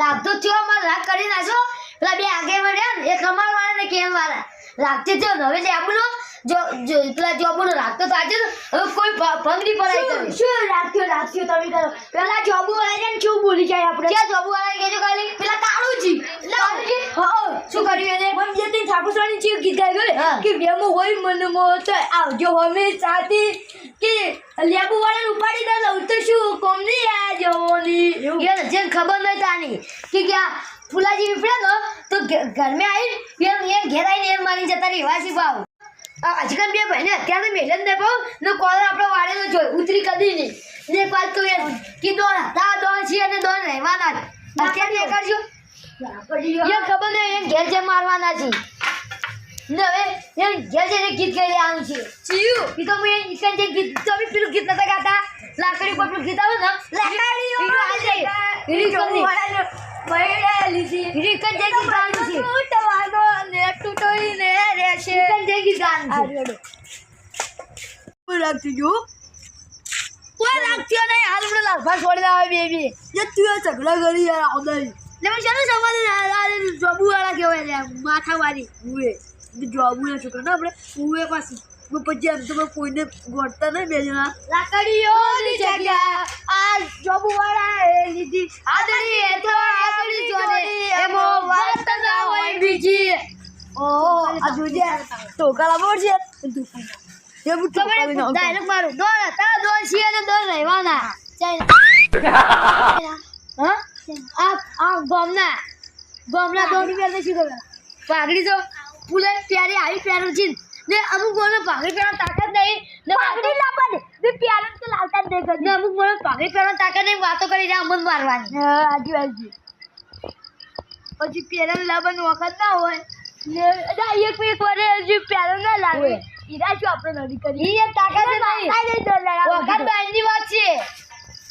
રાગ તો થયો અમારે રાગ કરી નાખો પેલા બે આગે મળ્યા ને એક અમાર વાળા ને કેમ વાળા રાગથી થયો હવે લેબુનો જો જો પેલા જોબુનો રાગ તો ને હવે કોઈ ભંગડી પડાઈ કરે. શું રાખ્યો રાખ્યો તમે કરો? પેલા જોબુ વાળા ને શું બોલી જાય આપણે? ક્યાં જોબુ વાળા કેજો કાલી પેલા કાળુજી. કાળુજી? હા શું કર્યું એને? મને જે તે ઠાકોરસાની ચીવ ગીત ગાઈ. ગયું કે વેમો હોય મનમો તો આવજો હંમેશાથી. કે લેબુ વાળા ઉપાડી દે લઉં તો શું? કોમની આ જવાની? યાર જેને ખબર નહીં તાની કે ક્યાં ફુલાજી વિપડે ને તો ઘર ઘરમાં આવી એમ એમ ઘેર આવીને એમ માની જતા રહી વાસી ભાવ? આજકાલ બે ભાઈને અત્યારે મેલે ને ભાવ ને કોલર આપણો વાળેલો જોઈ ઉતરી કદી નહીં. ને એક વાત કહું એમ કે દોન હતા દોન અને દોન રહેવાના અત્યારે એ કરજો. એ ખબર નહીં એમ ઘેર જે મારવાના છે. ને હવે ઘેર જઈને ગીત ગાઈ લેવાનું છે ચીયું ઈ તો મેં ઈ જે ગીત તો બી પેલું ગીત નતા ગાતા લાકડી પર પેલું ગીત આવે ને લાકડીઓ ઈ આજે ઈ જોબુ કંઈ વાળાને મહિડાયેલી છે ઈ કંઈ જે ગીત ગાવાનું છે તૂટવાનો ને તૂટોઈને રહેશે ઈ જે ગીત ગાવાનું છે કોઈ રાખતી જો કોઈ રાખતી નહીં હાલ મને લાલભા છોડી આવે બેબી જે તું ઝઘડા કરી યાર આવદાઈ લે મને શાનું સમાધાન જોબુ વાળા કહેવાય ઉએ ના છોકરા ને આપણે ઉએ પાછી હું પછી એમ તો કોઈને ગોળતા નહીં બે જણા. લાકડીઓની જગ્યા. આ જોબુ વાળા એ લીધી આદરી એ તો આદરી જોડે એમો વાત ના હોય બીજી. ઓહો આ જોજે. ટોકા લાવો છે. એ હું ટોકા લઈને ડાયરેક્ટ મારું રહેવાના. ચાલ. આ આ ગોમના. ગોમના દોડ પાઘડી તો ફૂલે પ્યારી આવી પ્યારો છે ને અમુક મને પાઘડી પહેરવા તાકાત નહીં. ને પાઘડી લાવવાની ને પ્યારો તો લાવતા જ નહીં ને અમુક મને પાઘડી પહેરવા તાકાત નહીં વાતો કરીને અમન મારવાની. હા આજુ આજુ પછી પેરણ લાવવાનો વખત ના હોય. ને ના એક એક વરે હજુ પ્યારો ના લાગે. ઓય. ઈરા શું આપણે નડી કરી? એ તાકાત જ નહીં વખત બાંધી વાત છે.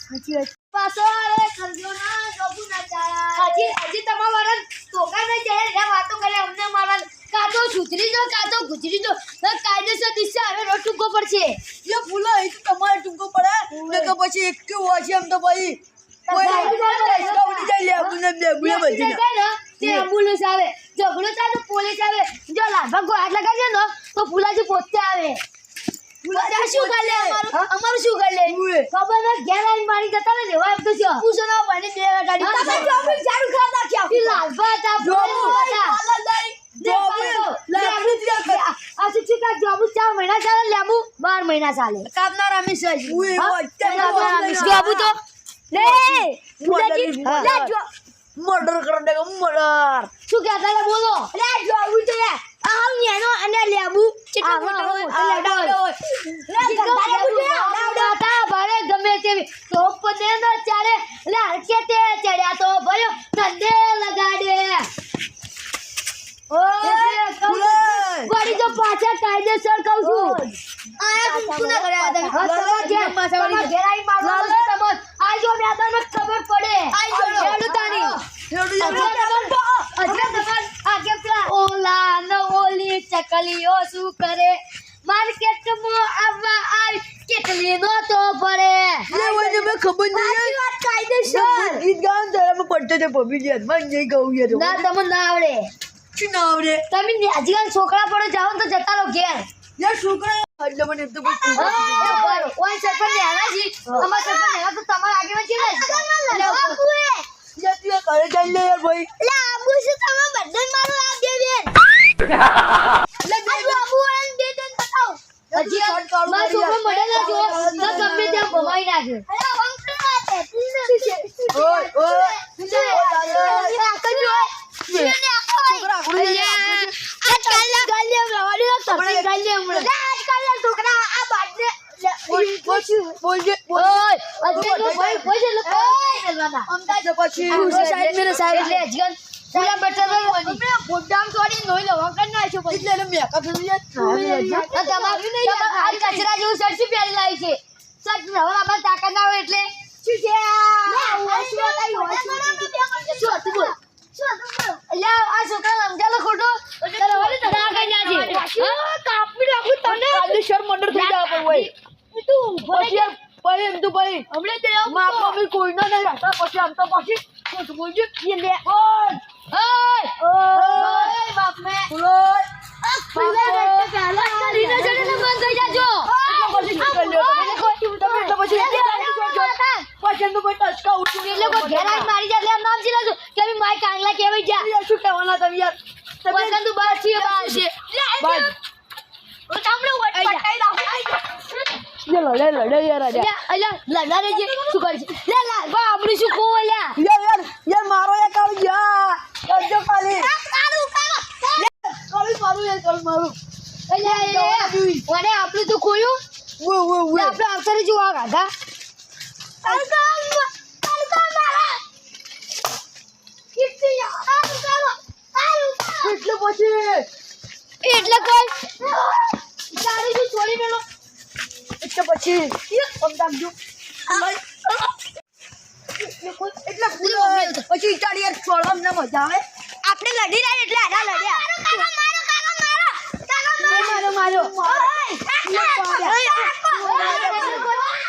પછી. પાછો આવે કરજો ના જોબુ ના ચાયા હજી હજી તમારા ટોકા નહીં જાય વાતો કરે અમને મારવા કાં તો સુધરી જો કાં તો ગુજરી જો કાયદેસર દિશા હવે રોટ ટૂંકો પડશે. એ ફૂલો એ તો તમારે ટૂંકો પડે. ને કે પછી એક કે છે એમ તો ના ને. તે એમ્બ્યુલન્સ આવે ઝઘડો થાય તો પોલીસ આવે. જો લાભા હાથ લગાડશે ને તો ફુલાજી પોતે આવે. શું કરી લે? અમારું શું કરી લે. ખબર ને ઘેર આવીને મારી જતા ને રેવા એમ તો છે. પૂછો ના બની બે ગાડી તમે જોબુ ઝાડુ હતા જોબુ ચાર મહિના ચાલે લેબુ બાર મહિના ચાલે. જોબુ તો? લે મર્ડર કરી દે મર્ડર શું કહેતા હતા? બોલો. લે જોબુ તો લે. નેનો અને લેબુ. કેટલો મોટો હોય, આ હોય. લે, જીતો ગંદા લેબુ લેબુ છે, ડાવડો હતા, ભલે ગમે તેવી. તો ને ન ચાલે. લે હરકે તે ચડ્યા તો ભર્યો. ધંધે લગાડે ઓય, ફૂલે. વળી જો પાછા કાયદેસર કહું છું. આયા કુંકુ ના કર્યા તમે. હા, તમારા ઘેર- તમારા ઘેર આવીને મારવાનું છે. તમને. આજો મેદાનમાં ખબર પડે. આઈ જો. ખેડૂતાની. હેડું તમાર- હજુ આ કે પેલા ઓલા ને ઓલી ચકલીઓ શું કરે? માર્કેટમાં આવવા આવી કેટલી નો તો પડે લે, ખબર નહીં વાત કાયદેસર. ગીત અમે પડતો હતો પબી ગયા. મને ગાવું ના તમને ના આવડે. શું ના આવડે? તમે આજકાલ છોકરા પડો જાઓ તો જતા રહો ઘેર યાર, છોકરા એટલે મને એટલું એ બરો. ઓય સરપંચ નેના છી. અમારા સરપંચ નેના તો તમારા આગે ને? એટલે યાર, તું ઘરે જઈ લે યાર ભાઈ. લે, આબુ છે તમે બધાને મારું આ બે બેન. લે, બે બે. હજી આ શર્ટ કાળું મારો કરી છોકરો. મળે ના જો, તો ગમે ત્યાં ભમાઈ નાખે. ઓય, ઓય. છોકરા આકડું લે. બોલજે. ઓય, અત્યારે તો ભાઈ કોઈ છે એટલે કોઈ મેલવાના. તો પછી એટલે સાઈડ મેરે સાઈડ. એટલે હજી પેલા બેઠા તો ગોડામ છોડી નોઈ લવા કરી નાખ્યો પછી. એટલે એને મેકઅપ થઈ જાય. તો તમાર- તમાર આ કચરા જેવું શર્ટ પહેરી લાવી છે? શર્ટ હવે આપણે તાકાત ના હોય એટલે. શું છે? આ? શું હતું બોલ? એટલે આ છોકરા સમજાલો ખોટો? કાપી નાખું તમને. થઈ જાય ભાઈ. એમ તો ભાઈ કોઈ તો એવું માપમાં બી કોઈનો નહીં બેઠા પછી આમ તો પછી શું તો બોલજો? એ લે. ઓય ઓય બાપ. મે ઓય. ફૂલા જા લે લે લે યાર. અલ્યા અલ્યા લડા રે જે શું કરે છે? લે લાલવા આપણે શું કહો અલ્યા યાર યાર યાર મારો યાર કાળું યાર કરજો ખાલી. કાળું મારું યાર કાળું મારું. અલ્યા મને આપણું તો ખોયું? વો વો વો આપણે અવતારે જો આ ગાધા. એટલે પછી. એટલે કઈ. તારું શું છોડી મેલો. એટલે પછી સમજાવજો એટલે ફૂલો પછી યાર છોડવા મને મજા આવે. આપણે લડી રહ્યા એટલે આડા લડ્યા. મારો મારો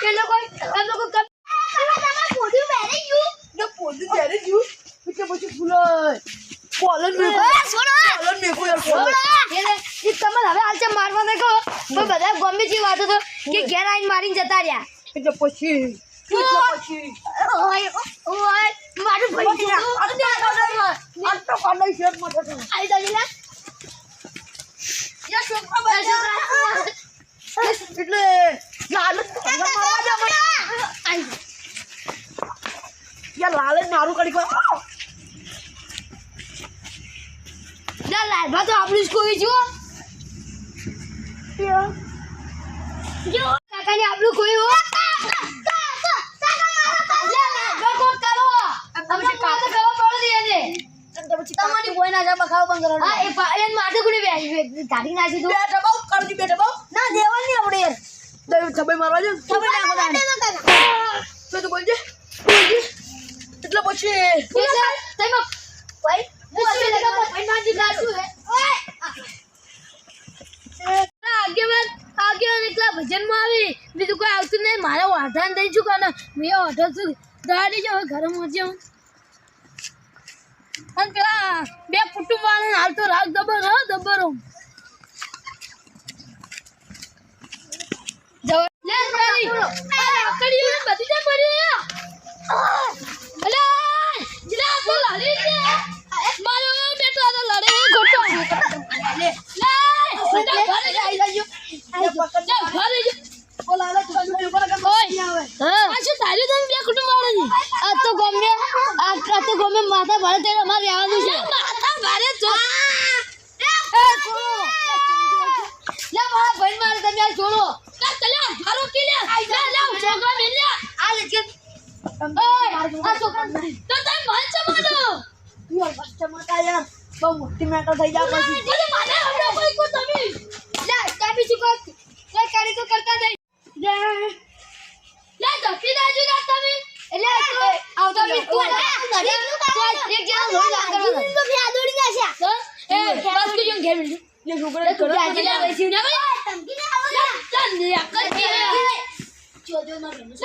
એ લોકો એ લોકો કમ ને પોતે ત્યારે જ્યું એટલે પછી ફૂલો કોલન મેકો કોલન મેકો યાર કોલન એટલે ઈ તમારે હવે હાલ છે મારવા નહીં કહો. બધા ગમે તે વાતો તો. કે ઘેર આવીને મારીને જતા રહ્યા એટલે પછી પછી મારું કરી તો કાઢાઈ શેરમાં થતું આવી જાય લે એટલે લાલ જ મારવા દે મને. યાર લાલ જ મારું કરી કોઈ લાલભા તો આપણું જ કોઈ જો જો કાકાને આપણું કોઈ હો. તમારી બોય ના. જમા ખાવ બંધ કરો હા એ પાયન માટે કોને બે ગાડી નાખી તું. બે ડબાઉ કરજી બે ડબાઉ ના દેવાની આપણે દઈ છબઈ મારવા દે ખબર ના ખબર તો બોલજે બોલજે. એટલે પછી એટલે તમે ભાઈ હું અસલ લગા ભાઈ માં જી ગાડું હે આગેવાન આગેવાન એટલા ભજનમાં આવી બીજું કોઈ આવતું નહીં મારે વાઢાન થઈ ચૂકા ને મેં ઓર્ડર છું દાડી જાવ ઘરે મોજ્યો અને પેલા બે કુટુંબ વાળાને હાલ તો રાગ દબર હો દબરો મારો બેટો લડે ખોટો લે લે ઘરે જઈ લેજો જા ઘરે જ ઓ લાલ તું તું ઉપર કર ઓય હા આ શું તારી તમે બે કુટુંબ વાળા છે આ તો ગમે આ આ તો ગમે માથા ભારે તે અમારે આવવાનું છે. માથા ભારે છોડો લે મારા ભાઈ મારે તમે આ છોડો. લે તલે ઘરો કી લે. લે લે છોકરા મે લે. આ લે કે આ છોકરા તો તમે માન ચમાડો. યાર બસ ચમકા યાર. બહુ મોટી મેટર થઈ જા પછી. બોલે મને હમણો કોઈ કો તમે. લે કાપી શું કો કોઈ કરી તો કરતા નહીં. લે. લે ધપી દાજી ના તમે. એટલે આવતા બી તું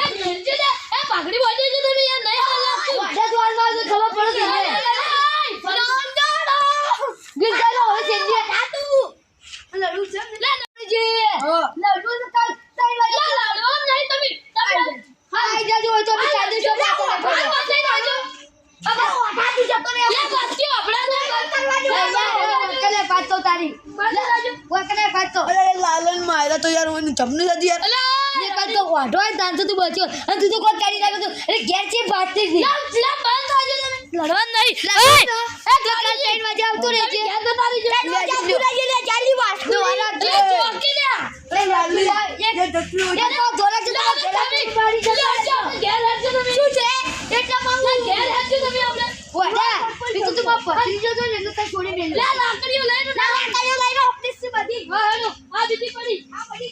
પાઘડી બોલી તમે યાર નહીં હાલ વાડા દ્વારમાં તો ખબર પડે તમે ગીત ગાલો હવે સેન્ડી નાટુ લડુ છે લે નડજી હા. લડુ તો કાલ તઈ વાગે લડો નહીં તમે તમે હા આઈ જાજો હોય તો અમે કાયદે શું વાત કરે બસ લઈ જાજો હવે ઓઠાથી જતો રે લે બસ કે આપડા ને કલે પાતો તારી લે જાજો વકલે પાતો અરે લાલન માયરા તો યાર મને જમનું જતી યાર. ને કાલ તો વાઢો હોય તાન તો તું બચ્યો અને તું તો કોઈ કાઢી નાખ્યો તું અરે ઘેર છે ભાતતી હતી લા બંધ થઈ થાજો તમે. લડવા નહીં. એ એ કાલ ત્રણ વાગે આવતું રહે છે. ઘેર તો તારી જો. ત્રણ વાગે આવતું રહે લે ચાલી વાત નો વાલા તું ચોકી લે. લે લાલન એક જતું એ તો ધોલા છે તો ઘેર મારી જતો ઘેર હરજો તમે. શું છે? એટલા માંગુ ઘેર હરજો તમે આપણે વાડા બીજું તું બાપ પકડી જજો ને એટલે તઈ છોડી દે. લે લાકડીઓ લઈ લો લાકડીઓ લઈ લો. ઓફિસ છે બધી હા હેલો. આ બીજી પડી. આ પડી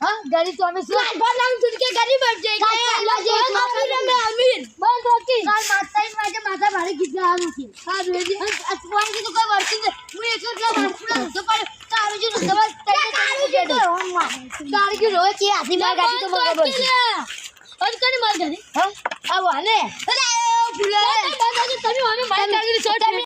હા ગરીબ તો અમે શું? ઘર નામ સુન કે ગરીબ જ જઈ કે અમીર અમે અમીર. બસ ઓકે કાલ માતાઈ માજે માતા મારે કીધા આવું છે. હા. રેડી અસવાન કે તો કોઈ વર્તી છે હું એક જ લાવ પૂરા તો પર તારું જો સમજ તને તારું જો તો તારું જો રોજ કે આથી માર ગાડી તો મગર બોલ અન કને માર ગાડી. હા? આવો ને અરે ફૂલે તમે મને માર ગાડી છોડ